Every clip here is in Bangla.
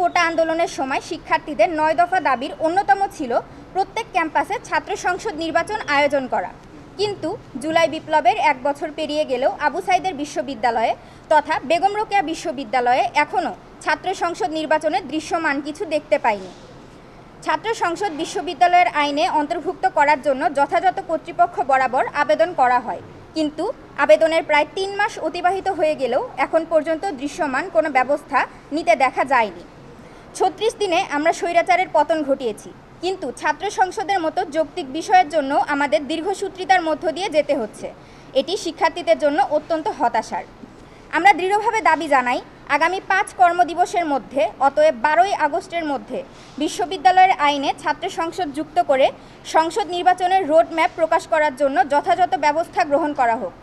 কোটা আন্দোলনের সময় শিক্ষার্থীদের নয় দফা দাবির অন্যতম ছিল প্রত্যেক ক্যাম্পাসে ছাত্র সংসদ নির্বাচন আয়োজন করা। কিন্তু জুলাই বিপ্লবের এক বছর পেরিয়ে গেলেও আবু সাইদের বিশ্ববিদ্যালয়ে তথা বেগম রোকেয়া বিশ্ববিদ্যালয়ে এখনও ছাত্র সংসদ নির্বাচনের দৃশ্যমান কিছু দেখতে পাইনি। ছাত্র সংসদ বিশ্ববিদ্যালয়ের আইনে অন্তর্ভুক্ত করার জন্য যথাযথ কর্তৃপক্ষ বরাবর আবেদন করা হয়। কিন্তু আবেদনের প্রায় তিন মাস অতিবাহিত হয়ে গেলেও এখন পর্যন্ত দৃশ্যমান কোনো ব্যবস্থা নিতে দেখা যায়নি। ছত্রিশ দিনে আমরা স্বৈরাচারের পতন ঘটিয়েছি। কিন্তু ছাত্র সংসদের মতো যৌক্তিক বিষয়ের জন্য আমাদের দীর্ঘসূত্রিতার মধ্য দিয়ে যেতে হচ্ছে। এটি শিক্ষার্থীদের জন্য অত্যন্ত হতাশার। আমরা দৃঢ়ভাবে দাবি জানাই, আগামী পাঁচ কর্মদিবসের মধ্যে, অতএব বারোই আগস্টের মধ্যে, বিশ্ববিদ্যালয়ের আইনে ছাত্র সংসদ যুক্ত করে সংসদ নির্বাচনের রোড ম্যাপ প্রকাশ করার জন্য যথাযথ ব্যবস্থা গ্রহণ করা হোক।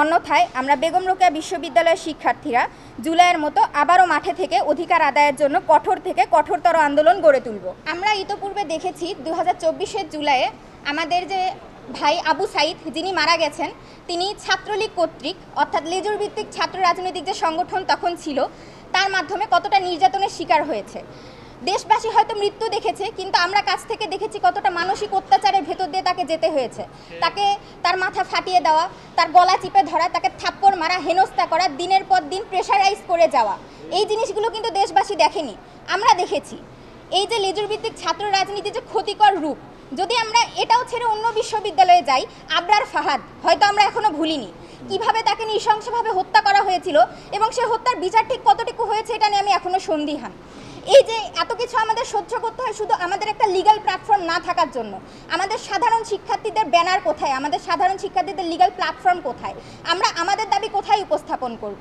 অন্যথায় আমরা বেগম রোকেয়া বিশ্ববিদ্যালয়ের শিক্ষার্থীরা জুলাইয়ের মতো আবারও মাঠে থেকে অধিকার আদায়ের জন্য কঠোর থেকে কঠোরতর আন্দোলন গড়ে তুলব। আমরা ইতোপূর্বে দেখেছি দু হাজার জুলাইয়ে আমাদের যে ভাই আবু সাইদ, যিনি মারা গেছেন, তিনি ছাত্রলীগ কর্তৃক, অর্থাৎ লেজুর ভিত্তিক ছাত্র রাজনৈতিক যে সংগঠন তখন ছিল, তার মাধ্যমে কতটা নির্যাতনের শিকার হয়েছে। দেশবাসী হয়তো মৃত্যু দেখেছে কিন্তু আমরা কাছ থেকে দেখেছি কতটা মানসিক অত্যাচারের ভেতর দিয়ে তাকে যেতে হয়েছে। তাকে তার মাথা ফাটিয়ে দেওয়া তার গলা চিপে ধরা তাকে থাপ্পড় মারা হেনস্থা করা দিনের পর দিন প্রেশারাইজ করে যাওয়া। এই জিনিসগুলো কিন্তু দেশবাসী দেখেনি আমরা দেখেছি। এই যে লেজুর ভিত্তিক ছাত্র রাজনীতি যে ক্ষতিকর রূপ যদি আমরা এটাও ছেড়ে অন্য বিশ্ববিদ্যালয়ে যাই আবরার ফাহাদ হয়তো আমরা এখনও ভুলিনি। কীভাবে তাকে নৃশংসভাবে হত্যা করা হয়েছিল এবং সে হত্যার বিচার ঠিক কতটুকু হয়েছে এটা নিয়ে আমি এখনও সন্দিহান। এই যে এত কিছু আমাদের সহ্য করতে হয় শুধু আমাদের একটা লিগাল প্ল্যাটফর্ম না থাকার জন্য। আমাদের সাধারণ শিক্ষার্থীদের ব্যানার কোথায়? আমাদের সাধারণ শিক্ষার্থীদের লিগ্যাল প্ল্যাটফর্ম কোথায়? আমরা আমাদের দাবি কোথায় উপস্থাপন করব।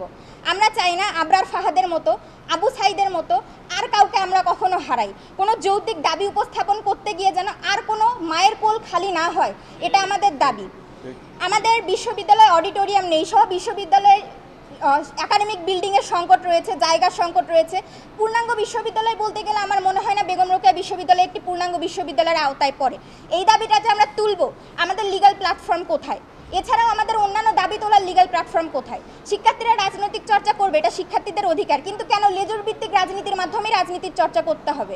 আমরা চাই না আবরার ফাহাদের মতো, আবু সাইদের মতো আর কাউকে আমরা কখনো হারাই। কোনো যৌক্তিক দাবি উপস্থাপন করতে গিয়ে যেন আর কোনো মায়ের কোল খালি না হয়, এটা আমাদের দাবি। আমাদের বিশ্ববিদ্যালয় অডিটোরিয়াম নেই সব বিশ্ববিদ্যালয়ের একাডেমিক বিল্ডিংয়ের সংকট রয়েছে, জায়গার সংকট রয়েছে। পূর্ণাঙ্গ বিশ্ববিদ্যালয় বলতে গেলে আমার মনে হয় না বেগম রোকেয়া বিশ্ববিদ্যালয় একটি পূর্ণাঙ্গ বিশ্ববিদ্যালয়ের আওতায় পড়ে। এই দাবিটা যে আমরা তুলব, আমাদের লিগাল প্ল্যাটফর্ম কোথায়? এছাড়াও আমাদের অন্যান্য দাবি তোলার লিগাল প্ল্যাটফর্ম কোথায়? শিক্ষার্থীরা রাজনৈতিক চর্চা করবে, এটা শিক্ষার্থীদের অধিকার, কিন্তু কেন লেজুর ভিত্তিক রাজনীতির মাধ্যমে রাজনীতির চর্চা করতে হবে?